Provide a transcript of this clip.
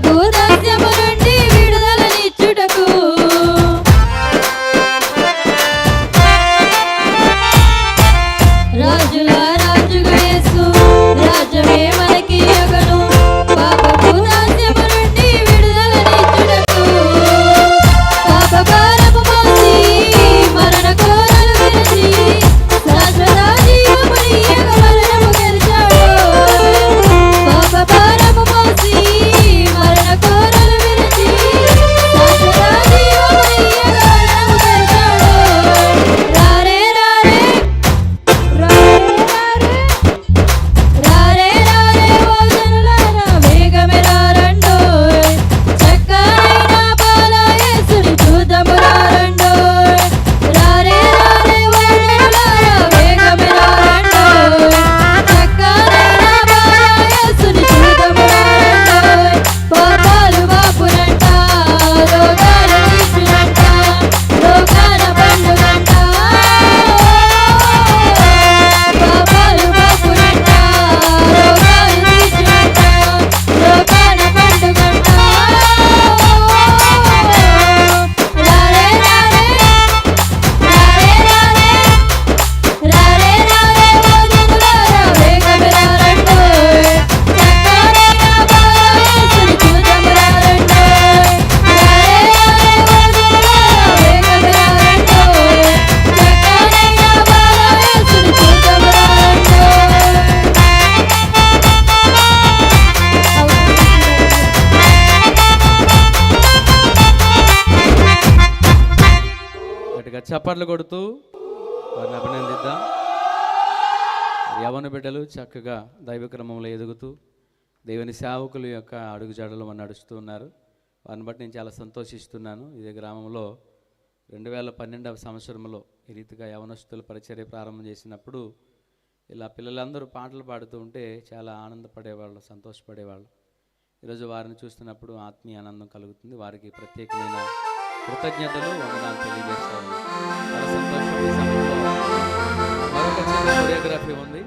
Bora. చప్పట్లు కొడుతూ వారిని అభినందిద్దాం. యవన బిడ్డలు చక్కగా దైవక్రమంలో ఎదుగుతూ దేవుని సేవకుల యొక్క అడుగుజాడలు మనం నడుస్తూ ఉన్నారు. వారిని బట్టి నేను చాలా సంతోషిస్తున్నాను. ఇదే గ్రామంలో రెండు వేల పన్నెండవ సంవత్సరంలో ఈ రీతిగా యవనస్తుల పరిచర్య ప్రారంభం చేసినప్పుడు ఇలా పిల్లలందరూ పాటలు పాడుతూ ఉంటే చాలా ఆనందపడేవాళ్ళు సంతోషపడేవాళ్ళు. ఈరోజు వారిని చూస్తున్నప్పుడు ఆత్మీయ ఆనందం కలుగుతుంది. వారికి ప్రత్యేకమైన కృతజ్ఞతలు వందనాలు తెలియజేస్తాను. చాలా సంతోషం ఈ సమయంలో మరొక చిన్న కొరియోగ్రఫీ ఉంది.